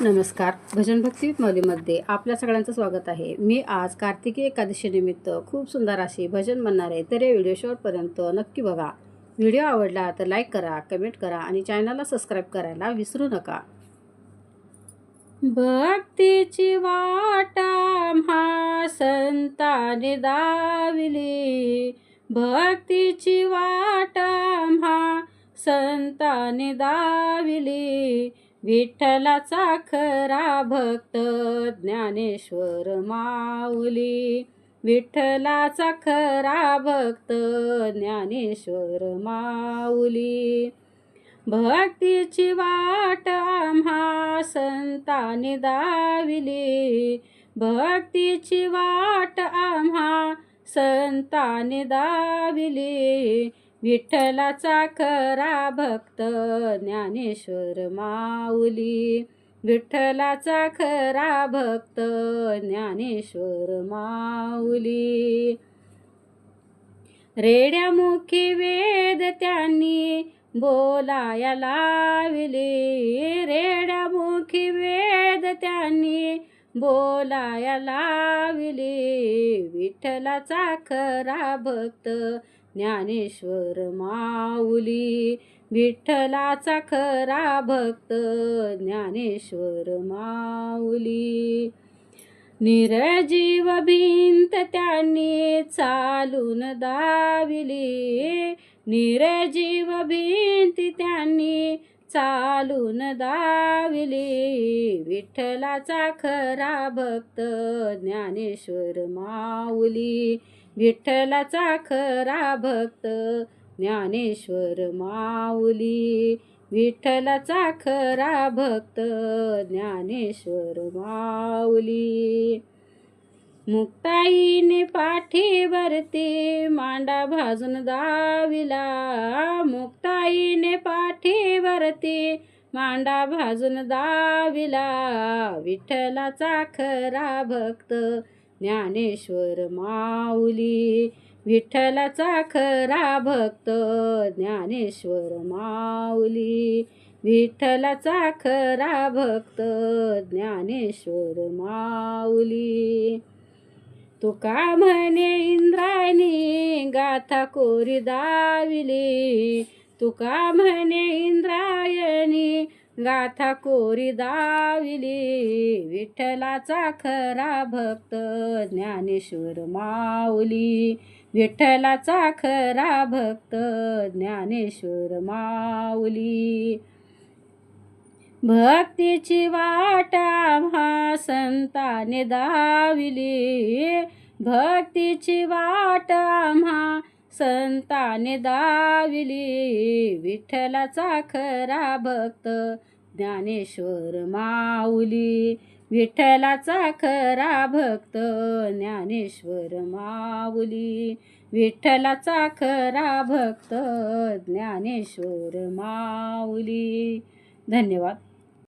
नमस्कार. भजन भक्ती मौलीमध्ये आपल्या सगळ्यांचं स्वागत आहे. मी आज कार्तिकी एकादशीनिमित्त खूप सुंदर अशी भजन म्हणणार आहे तर या व्हिडिओ शेवटपर्यंत नक्की बघा. व्हिडिओ आवडला तर लाईक करा कमेंट करा आणि चॅनलला सबस्क्राईब करायला विसरू नका. भक्तीची वाटा म्हा संताने दाविली. भक्तीची वाटा म्हा संताने दाविली. विठ्ठलाचा खरा भक्त ज्ञानेश्वर माऊली. विठ्ठलाचा खरा भक्त ज्ञानेश्वर माऊली. भक्तीची वाट आम्हा संताने दाविली. भक्तीची वाट आम्हा संताने दाविली. विठ्ठलाचा खरा भक्त ज्ञानेश्वर माऊली. विठ्ठलाचा खरा भक्त ज्ञानेश्वर माऊली. रेड्यामुखी वेद त्यांनी बोलाया लाविले. रेड्यामुखी वेद त्यांनी बोलाया लाविले. विठ्ठलाचा खरा भक्त ज्ञानेश्वर माऊली विठ्ठलाचा खरा भक्त ज्ञानेश्वर माऊली. निरजीव भिंत त्यांनी चालून दाविली. निरजीव भिंत त्यांनी चालून दाविली. विठ्ठलाचा खरा भक्त ज्ञानेश्वर माऊली. विठ्ठलाचा खरा भक्त ज्ञानेश्वर माऊली. विठ्ठलाचा खरा भक्त ज्ञानेश्वर माऊली. मुक्ताईने पाठीवरती मांडा भाजून दाविला. मुक्ताईने पाठीवरती मांडा भाजून दाविला. विठ्ठलाचा खरा भक्त ज्ञानेश्वर माऊली. विठ्ठलाचा खरा भक्त ज्ञानेश्वर माऊली. विठ्ठलाचा खरा भक्त ज्ञानेश्वर माऊली. तुका म्हणे इंद्रायणी गाथा कोरी दाविली. तुका म्हणे इंद्रायणी गाथा कोरी दाविली विठ्ठलाचा खरा भक्त ज्ञानेश्वर माऊली. विठ्ठलाचा खरा भक्त ज्ञानेश्वर माऊली. भक्तीची वाटा आम्हा संताने दाविली. भक्तीची वाट आम्हा संताने दाविली. विठ्ठलाचा खरा भक्त ज्ञानेश्वर माऊली. विठ्ठलाचा खरा भक्त ज्ञानेश्वर माऊली. विठ्ठलाचा खरा भक्त ज्ञानेश्वर माऊली. धन्यवाद.